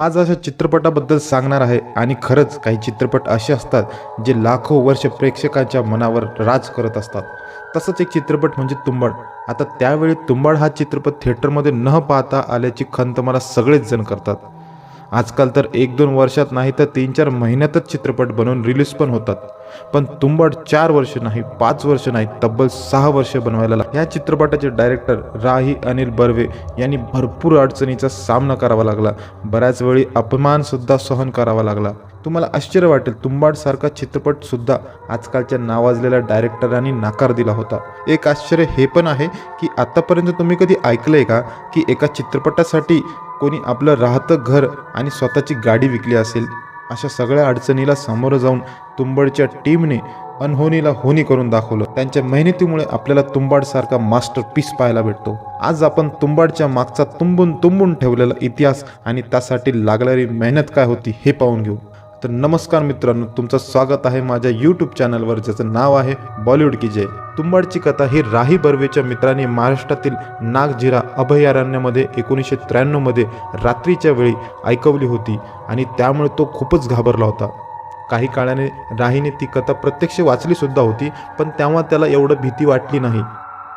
आज अशा चित्रपटाबद्दल सांगणार आहे आणि खरंच काही चित्रपट असे असतात जे लाखो वर्ष प्रेक्षकांच्या मनावर राज करत असतात. तसंच एक चित्रपट म्हणजे तुंबाड. आता त्यावेळी तुंबाड हा चित्रपट थिएटरमध्ये न पाहता आल्याची खंत मला सगळेच जण करतात. आजकाल तर एक दोन वर्षात नाही तर तीन चार महिन्यातच चित्रपट बनवून रिलीज पण होतात. पण तुंबड चार वर्ष नाही पाच वर्ष नाही तब्बल सहा वर्ष बनवायला लाग या चित्रपटाचे डायरेक्टर राही अनिल बर्वे यांनी भरपूर अडचणीचा सामना करावा लागला. बऱ्याच वेळी अपमानसुद्धा सहन करावा लागला. तुम्हाला आश्चर्य वाटेल तुंबाडसारखा चित्रपटसुद्धा आजकालच्या नावाजलेल्या डायरेक्टरांनी नाकार दिला होता. एक आश्चर्य हे पण आहे की आतापर्यंत तुम्ही कधी ऐकलंय का की एका चित्रपटासाठी कोणी आपलं राहतं घर आणि स्वतःची गाडी विकली असेल अशा सगळ्या अडचणीला सामोरं जाऊन तुंबडच्या टीमने अनहोनीला होनी करून दाखवलं. त्यांच्या मेहनतीमुळे आपल्याला तुंबाडसारखा मास्टर पीस पाहायला भेटतो. आज आपण तुंबाडच्या मागचा तुंबून तुंबून ठेवलेला इतिहास आणि त्यासाठी लागणारी मेहनत काय होती हे पाहून घेऊ. तर नमस्कार मित्रांनो तुमचं स्वागत आहे माझ्या यूट्यूब चॅनलवर ज्याचं नाव आहे बॉलिवूड की जय. तुंबाडची कथा ही राही बर्वेच्या मित्राने महाराष्ट्रातील नागझिरा अभयारण्यामध्ये एकोणीसशे त्र्याण्णवमध्ये रात्रीच्या वेळी ऐकवली होती आणि त्यामुळे तो खूपच घाबरला होता. काही काळाने राहीने ती कथा प्रत्यक्ष वाचलीसुद्धा होती पण तेव्हा त्याला एवढं भीती वाटली नाही.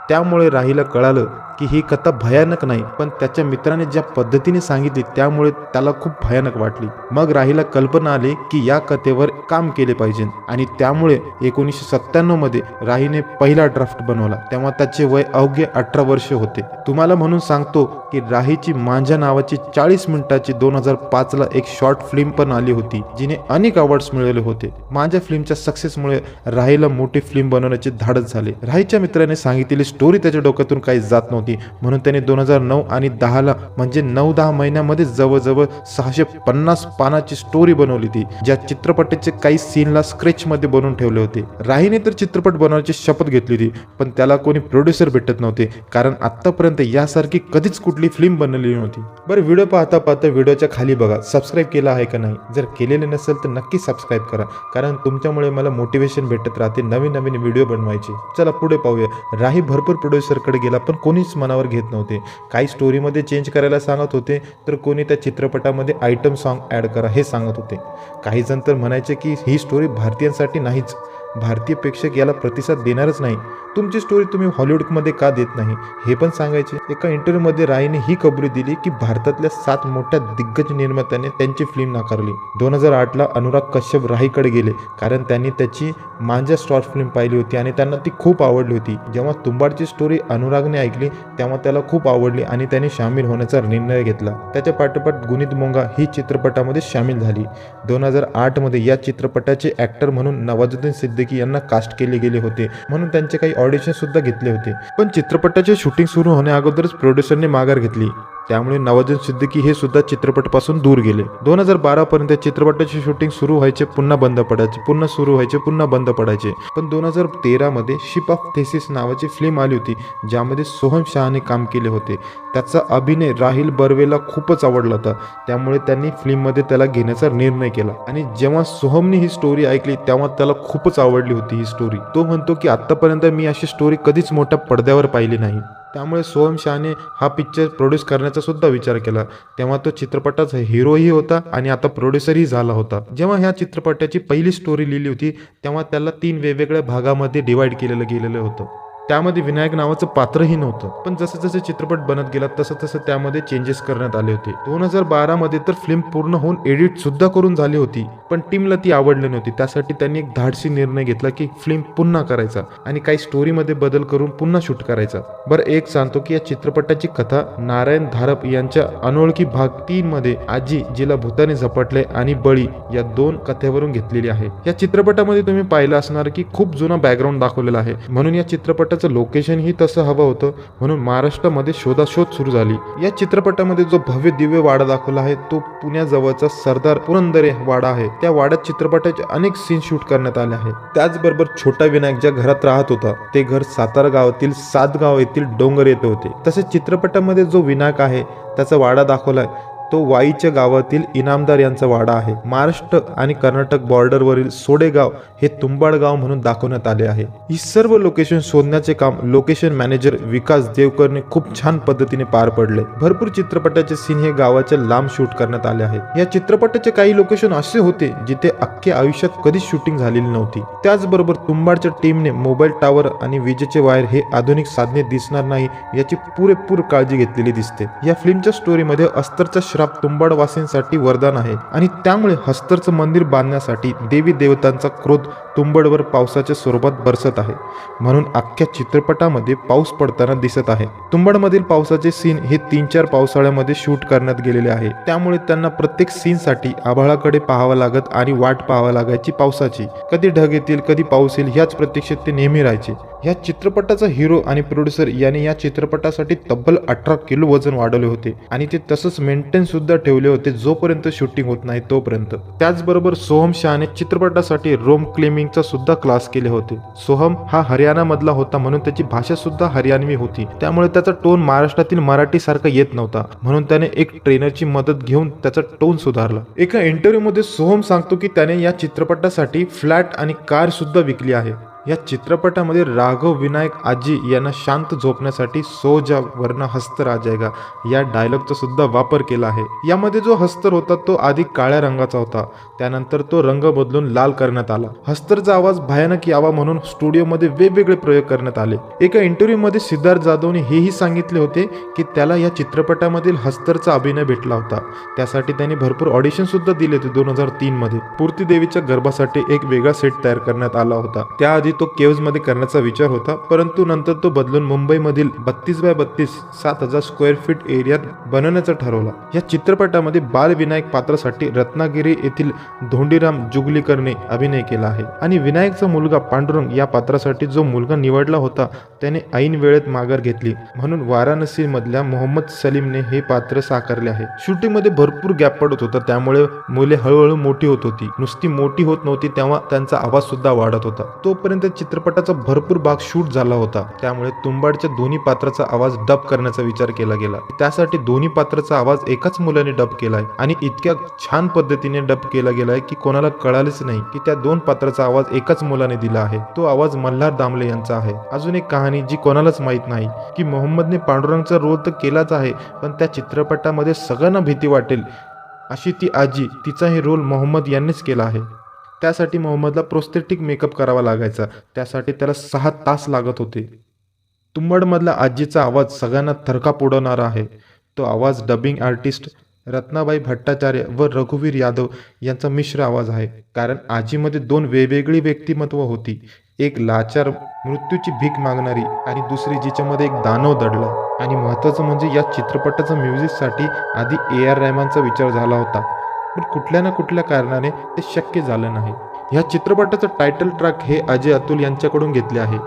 त्यामुळे राहीला कळालं की ही कथा भयानक नाही पण त्याच्या मित्राने ज्या पद्धतीने सांगितली त्यामुळे त्याला खूप भयानक वाटली. मग राहीला कल्पना आली की या कथेवर काम केले पाहिजे आणि त्यामुळे एकोणीसशे सत्त्याण्णवमध्ये राहीने पहिला ड्राफ्ट बनवला. तेव्हा त्याचे वय अवघे अठरा वर्ष होते. तुम्हाला म्हणून सांगतो की राहीची मांझा नावाची चाळीस मिनिटाची दोन हजार पाचला एक शॉर्ट फिल्म पण आली होती जिने अनेक अवॉर्ड्स मिळवले होते. माझ्या फिल्मच्या सक्सेसमुळे राहीला मोठी फिल्म बनवण्याचे धाडस झाले. राहीच्या मित्राने सांगितलेली स्टोरी त्याच्या डोक्यातून काही जात नव्हती. म्हणून त्याने दोन हजार नऊ आणि दहाला म्हणजे नऊ दहा महिन्यामध्ये जवळजवळ सहाशे पन्नास पानाची स्टोरी बनवली ती ज्या चित्रपटाचे काही सीनला स्क्रेचमध्ये बनवून ठेवले होते. राहीने तर चित्रपट बनवण्याची शपथ घेतली होती पण त्याला कोणी प्रोड्युसर भेटत नव्हते कारण आत्तापर्यंत यासारखी कधीच कुठली फिल्म बनलेली नव्हती. बरं व्हिडिओ पाहता पाहता व्हिडिओच्या खाली बघा सबस्क्राईब केला आहे का नाही? जर केलेले नसेल तर नक्की सबस्क्राईब करा कारण तुमच्यामुळे मला मोटिवेशन भेटत राहते नवीन नवीन व्हिडिओ बनवायचे. चला पुढे पाहूया. राही भरपूर प्रोड्युसरकडे गेला पण कोणीच मनावर घेत नव्हते. काही स्टोरीमध्ये चेंज करायला सांगत होते तर कोणी त्या चित्रपटामध्ये आयटम सॉन्ग ॲड करा हे सांगत होते. काही जण तर म्हणायचे की ही स्टोरी भारतीयांसाठी नाहीच. भारतीय प्रेक्षक याला प्रतिसाद देणारच नाही. तुमची स्टोरी तुम्ही हॉलिवूडमध्ये का देत नाही? हे पण सांगायचे. एका इंटरव्ह्यूमध्ये रायने ही कबुली दिली की भारतातल्या सात मोठ्या दिग्गज निर्मात्याने त्यांची फिल्म नाकारली. दोन हजार आठला अनुराग कश्यप राहीकडे गेले कारण त्यांनी त्याची मांजा स्टॉर फिल्म पाहिली होती आणि त्यांना ती खूप आवडली होती. जेव्हा तुंबाडची स्टोरी अनुरागने ऐकली तेव्हा त्याला खूप आवडली आणि त्याने सामील होण्याचा निर्णय घेतला. त्याच्या पाठोपाठ गुणित मोंगा ही चित्रपटामध्ये सामील झाली. दोन हजार आठमध्ये या चित्रपटाचे ॲक्टर म्हणून नवाजुद्दीन सिद्दीकी यांना कास्ट केले गेले होते. म्हणून त्यांचे काही ऑडिशन सुद्धा घेतले होते. पण चित्रपटाचे शूटिंग सुरू होण्या अगोदरच प्रोड्युसरने माघार घेतली. त्यामुळे नवाजुद्दीन सिद्दीकी हे सुद्धा चित्रपटापासून दूर गेले. दोन हजार बारा पर्यंत चित्रपटाचे शूटिंग सुरू व्हायचे पुन्हा बंद पडायचे पुन्हा सुरू व्हायचे पुन्हा बंद पडायचे. पण दोन हजार तेरामध्ये शिप ऑफ थेसिस नावाची फिल्म आली होती ज्यामध्ये सोहम शहाने काम केले होते. त्याचा अभिनय राहिल बर्वेला खूपच आवडला होता. त्यामुळे त्यांनी फिल्ममध्ये त्याला घेण्याचा निर्णय केला. आणि जेव्हा सोहमने ही स्टोरी ऐकली तेव्हा त्याला खूपच आवडली होती ही स्टोरी तो म्हणतो की आतापर्यंत मी अशी स्टोरी कधीच मोठ्या पडद्यावर पाहिली नाही. त्यामुळे सोहम शहाने हा पिक्चर प्रोड्यूस करण्याचा सुद्धा विचार केला. तेव्हा तो चित्रपटाचा हिरोही होता आणि आता प्रोड्युसरही झाला होता. जेव्हा ह्या चित्रपटाची पहिली स्टोरी लिहिली होती तेव्हा त्याला तीन वेगवेगळ्या भागामध्ये डिवाईड केलेलं गेलेलं होतं. त्यामध्ये विनायक नावाचं पात्रही नव्हतं. पण जसं जसं चित्रपट बनत गेला तसं तसं त्यामध्ये चेंजेस करण्यात आले होते. दोन हजार बारामध्ये तर फिल्म पूर्ण होऊन एडिट सुद्धा करून झाली होती. पण टीमला ती आवडली नव्हती. त्यासाठी त्यांनी एक धाडसी निर्णय घेतला की फिल्म पुन्हा करायचा आणि काही स्टोरीमध्ये बदल करून पुन्हा शूट करायचा. बरं एक सांगतो की या चित्रपटाची कथा नारायण धारप यांच्या अनोळखी भाग तीन मध्ये आजी जिला भूताने झपटले आणि बळी या दोन कथेवरून घेतलेली आहे. या चित्रपटामध्ये तुम्ही पाहिलं असणार की खूप जुना बॅकग्राऊंड दाखवलेला आहे. म्हणून या चित्रपटात लोकेशन ही तसं हवं होतं. म्हणून महाराष्ट्रामध्ये शोधाशोध सुरू झाली. या चित्रपटामध्ये जो भव्य दिव्य वाडा दाखवला आहे तो पुण्याजवळचा सरदार पुरंदरे वाडा आहे. त्या वाड्यात चित्रपटाचे अनेक सीन शूट करण्यात आले आहे त्याचबरोबर छोटा विनायक ज्या घरात राहत होता ते घर सातारा गावातील सातगाव येथील डोंगर येथे होते. तसेच चित्रपटामध्ये जो विनायक आहे त्याचा वाडा दाखवलाय तो वाईच्या गावातील इनामदार यांचा वाडा आहे. महाराष्ट्र आणि कर्नाटक बॉर्डरवरील सोडेगाव हे तुंबाड गाव म्हणून दाखवण्यात आले आहे. ही सर्व लोकेशन शोधण्याचे काम लोकेशन मॅनेजर विकास देवकरने खूप छान पद्धतीने पार पडले. भरपूर चित्रपटाचे सीन हे गावाच्या लांब शूट करण्यात आले आहेत या चित्रपटाचे काही लोकेशन असे होते जिथे अख्ख्या आयुष्यात कधीच शूटिंग झालेली नव्हती. त्याचबरोबर तुंबाडच्या टीमने मोबाईल टावर आणि विजेचे वायर हे आधुनिक साधने दिसणार नाही याची पुरेपूर काळजी घेतलेली दिसते. या फिल्मच्या स्टोरीमध्ये अस्तरचा श्रम तुंबाड वासींसाठी वरदान आहे. आणि त्यामुळे हस्तरचं मंदिर बांधण्यासाठी देवी देवतांचा क्रोध तुंबडवर पावसाच्या स्वरूपात बरसत आहे. म्हणून अख्ख्या चित्रपटामध्ये पाऊस पडताना दिसत आहे. तुंबडमधील पावसाचे सीन हे तीन चार पावसाळ्यामध्ये शूट करण्यात गेलेले आहे. त्यामुळे त्यांना प्रत्येक सीनसाठी आभाळाकडे पाहावं लागत आणि वाट पाहावं लागायची पावसाची. कधी ढग येतील कधी पाऊस येईल ह्याच प्रतीक्षेत ते नेहमी राहायचे. या चित्रपटाचा हिरो आणि प्रोड्युसर याने या चित्रपटासाठी तब्बल अठरा किलो वजन वाढवले होते. आणि ते तसंच मेंटेन सुद्धा ठेवले होते जोपर्यंत शूटिंग होत नाही तोपर्यंत. त्याचबरोबर सोहम शहाने चित्रपटासाठी रोम क्लेमिंगचा सुद्धा क्लास केले होते. सोहम हा हरियाणा मधला होता म्हणून त्याची भाषा सुद्धा हरियाणवी होती. त्यामुळे त्याचा टोन महाराष्ट्रातील मराठी सारखा येत नव्हता. म्हणून त्याने एक ट्रेनरची मदत घेऊन त्याचा टोन सुधारला. एका इंटरव्ह्यू मध्ये सोहम सांगतो की त्याने या चित्रपटासाठी फ्लॅट आणि कार सुद्धा विकली आहे. या चित्रपटामध्ये राघव विनायक आजी यांना शांत झोपण्यासाठी सोजा वर्ण हस्तर आ या डायलॉगचा सुद्धा वापर केला आहे. यामध्ये जो हस्तर होता तो आधी काळ्या रंगाचा होता. त्यानंतर तो रंग बदलून लाल करण्यात आला. हस्तरचा आवाज भयानक यावा म्हणून स्टुडिओमध्ये वेगवेगळे प्रयोग करण्यात आले. एका इंटरव्ह्यूमध्ये सिद्धार्थ जाधवने हेही सांगितले होते की त्याला या चित्रपटामधील हस्तरचा अभिनय भेटला होता. त्यासाठी त्यांनी भरपूर ऑडिशन सुद्धा दिले होते दोन हजार तीन मध्ये. पूर्ती देवीच्या गर्भासाठी एक वेगळा सेट तयार करण्यात आला होता. त्याआधी तो केव्जमध्ये करण्याचा विचार होता परंतु नंतर तो बदलून मुंबईमधील बत्तीस बाय बत्तीस सात हजार स्क्वेअर फीट एरियात बनवण्याचा ठरवला. या चित्रपटामध्ये बालविनायक पात्रासाठी रत्नागिरी येथील धोंडीराम जुगलीकरने अभिनय केला आहे. आणि विनायकचा मुलगा पांडुरंग या पात्रासाठी जो मुलगा निवडला होता त्याने ऐन वेळेत माघार घेतली. म्हणून वाराणसी मधल्या मोहम्मद सलीमने हे पात्र साकारले आहे. शूटिंगमध्ये भरपूर गॅप पडत होता त्यामुळे मुले हळूहळू मोठी होत होती. नुसती मोठी होत नव्हती तेव्हा त्यांचा आवाज सुद्धा वाढत होता. तोपर्यंत चित्रपटाचा भरपूर भाग शूट झाला होता. त्यामुळे तुंबाडच्या दोन्ही पात्राचा आवाज डब करण्याचा विचार केला गेला. त्यासाठी दोन्ही पात्राचा आवाज एकाच मुलाने डब केलाय आणि इतक्या छान पद्धतीने डब केला गेलाय की कोणाला कळालेच नाही की त्या दोन पात्राचा आवाज एकाच मुलाने दिला आहे. तो आवाज मल्हार दामले यांचा आहे. अजून एक कहाणी जी कोणालाच माहीत नाही की मोहम्मदने पांडुरंगचा रोल तर केलाच आहे पण त्या चित्रपटामध्ये सगळ्यांना भीती वाटेल अशी ती आजी तिचाही रोल मोहम्मद यांनीच केला आहे. त्यासाठी मोहम्मदला प्रोस्थेटिक मेकअप करावा लागायचा. त्यासाठी त्याला सहा तास लागत होते. तुंबडमधला आजीचा आवाज सगळ्यांना थरका पुडवणारा आहे. तो आवाज डबिंग आर्टिस्ट रत्नाबाई भट्टाचार्य व रघुवीर यादव यांचा मिश्र आवाज आहे. कारण आजीमध्ये दोन वेगवेगळी व्यक्तिमत्व होती. एक लाचार मृत्यूची भीक मागणारी आणि दुसरी जिच्यामध्ये एक दानव दडला. आणि महत्त्वाचं म्हणजे या चित्रपटाचं म्युझिकसाठी आधी ए आर रहमानचा विचार झाला होता. पण कुठल्या ना कुठल्या कारणाने ते शक्य झालं नाही. ह्या चित्रपटाचं टायटल ट्रॅक हे अजय अतुल यांच्याकडून घेतले आहे.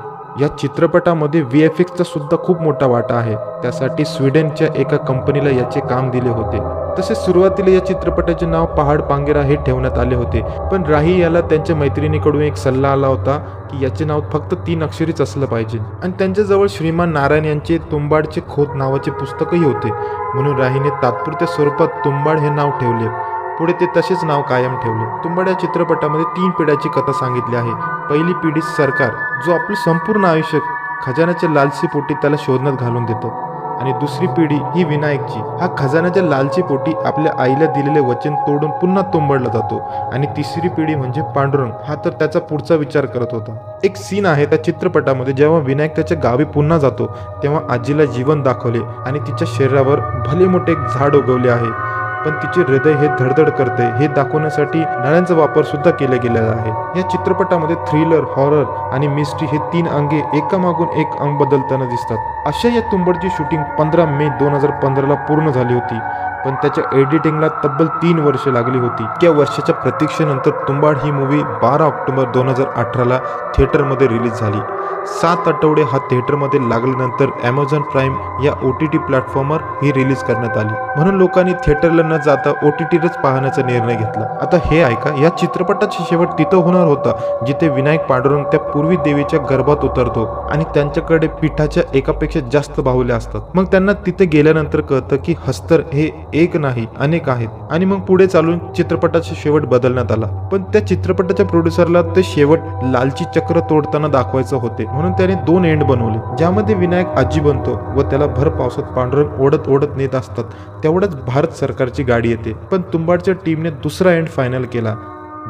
या चित्रपटामध्ये व्ही एफ एक्सचा सुद्धा खूप मोठा वाटा आहे. त्यासाठी स्वीडनच्या एका कंपनीला याचे काम दिले होते. तसेच सुरुवातीला या चित्रपटाचे नाव पहाड पांगेरा हे ठेवण्यात आले होते. पण राही याला त्यांच्या मैत्रिणीकडून एक सल्ला आला होता की याचे नाव फक्त तीन अक्षरीच असलं पाहिजे. आणि त्यांच्याजवळ श्रीमान नारायण यांचे तुंबाडचे खोत नावाचे पुस्तकही होते. म्हणून राहीने तात्पुरत्या स्वरूपात तुंबाड हे नाव ठेवले. पुढे ते तसेच नाव कायम ठेवले. तुंबड्या या चित्रपटामध्ये तीन पिढ्याची कथा सांगितली आहे. पहिली पिढी सरकार जो आपलं संपूर्ण आयुष्य खजान्याच्या लालसी पोटी त्याला शोधण्यात घालून देतो. आणि दुसरी पिढी ही विनायकची हा खजान्याच्या लालची पोटी आपल्या आईला दिलेले वचन तोडून पुन्हा तुंबडला जातो. आणि तिसरी पिढी म्हणजे पांडुरंग हा तर त्याचा पुढचा विचार करत होता. एक सीन आहे त्या चित्रपटामध्ये जेव्हा विनायक त्याच्या गावी पुन्हा जातो तेव्हा आजीला जीवन दाखवले आणि तिच्या शरीरावर भले मोठे एक झाड उगवले आहे. पण तिचे हृदय हे धडधड करते. हे दाखवण्यासाठी नाण्यांचा वापर सुद्धा केला गेलेला आहे. या चित्रपटामध्ये थ्रिलर हॉरर आणि मिस्ट्री हे तीन अंगे एकामागून एक अंग बदलताना दिसतात. अशा या तुंबडची शूटिंग पंधरा मे दोन हजार पंधराला पूर्ण झाली होती. पण त्याच्या एडिटिंगला तब्बल तीन वर्षे लागली होती. त्या वर्षाच्या प्रतीक्षेनंतर तुंबाड ही मूवी बारा ऑक्टोबर दोन हजार अठराला थिएटरमध्ये रिलीज झाली. सात आठवडे हा थिएटरमध्ये लागल्यानंतर ॲमेझॉन प्राईम या ओ टी टी प्लॅटफॉर्मवर ही रिलीज करण्यात आली. म्हणून लोकांनी थिएटरला न जाता ओ टी टीवरच पाहण्याचा निर्णय घेतला. आता हे ऐका या चित्रपटाचा शेवट तिथं होणार होता जिथे विनायक पांडुरंग त्या पूर्वी देवीच्या गर्भात उतरतो आणि त्यांच्याकडे पिठाच्या एकापेक्षा जास्त बाहुल्या असतात. मग त्यांना तिथे गेल्यानंतर कळतं की हस्तर हे एक नाही अनेक आहेत. आणि मग पुढे चालून चित्रपटाचा शेवट बदलण्यात आला. पण त्या चित्रपटाच्या प्रोड्युसरला ते शेवट लालची चक्र तोडताना दाखवायचं होतं. म्हणून त्याने दोन एंड बनवले ज्यामध्ये विनायक आजी बनतो व त्याला भर पावसात पांडुरंग ओढत ओढत नेत असतात. तेवढ्याच भारत सरकारची गाडी येते. पण तुंबाडच्या टीमने दुसरा एंड फायनल केला.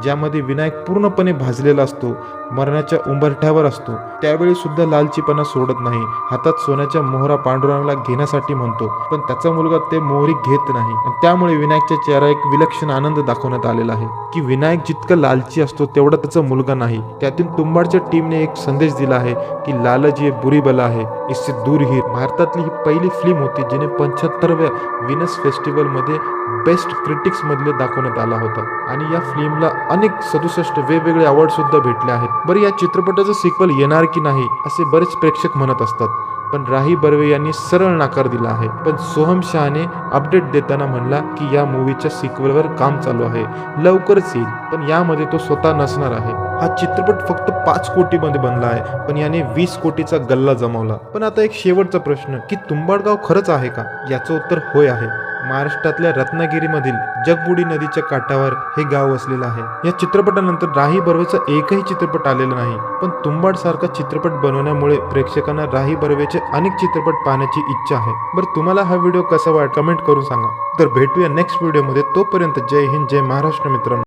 ज्यामध्ये विनायक पूर्णपणे भाजलेला असतो मरणाच्या उंबरठ्यावर असतो. त्यावेळी सुद्धा लालचीपणा सोडत नाही. हातात सोन्याच्या मोहरा पांडुरंगला घेण्यासाठी म्हणतो पण त्याचा मुलगा ते मोहरी घेत नाही. आणि त्यामुळे विनायकच्या चेहरा एक विलक्षण आनंद दाखवण्यात आलेला आहे की विनायक जितकं लालची असतो तेवढा त्याचा मुलगा नाही. त्यातून तुंबाडच्या टीमने एक संदेश दिला आहे की लालच हे बुरी बला आहे. इससे दूर ही भारतातली ही पहिली फिल्म होती जिने पंच्याहत्तरव्या विनस फेस्टिवलमध्ये बेस्ट क्रिटिक्समधले दाखवण्यात आला होता. आणि या फिल्मला अनेक सदुसष्ट वेगवेगळे अवॉर्ड सुद्धा भेटले आहेत. बरं या चित्रपटाचं सिक्वल येणार की नाही असे बरेच प्रेक्षक म्हणत असतात. पण राही बर्वे यांनी सरळ नकार दिला आहे. पण सोहम शहाने अपडेट देताना म्हणला की या मूवीच्या सिक्वलवर काम चालू आहे. लवकरच येईल. पण यामध्ये तो स्वतः नसणार आहे. हा चित्रपट फक्त पाच कोटीमध्ये बनला आहे. पण याने वीस कोटीचा गल्ला जमावला. पण आता एक शेवटचा प्रश्न की तुंबाडगाव खरंच आहे का? याचं उत्तर होय आहे. महाराष्ट्रातल्या रत्नागिरीमधील जगबुडी नदीच्या काठावर हे गाव वसलेलं आहे. या चित्रपटानंतर राही बर्वेचा एकही चित्रपट आलेला नाही पण तुंबाड सारखा चित्रपट बनवण्यामुळे प्रेक्षकांना राही बर्वेचे अनेक चित्रपट पाहण्याची इच्छा आहे. बरं तुम्हाला हा व्हिडिओ कसा वाट कमेंट करून सांगा. तर भेटूया नेक्स्ट व्हिडिओमध्ये. तोपर्यंत जय हिंद जय महाराष्ट्र मित्रांनो.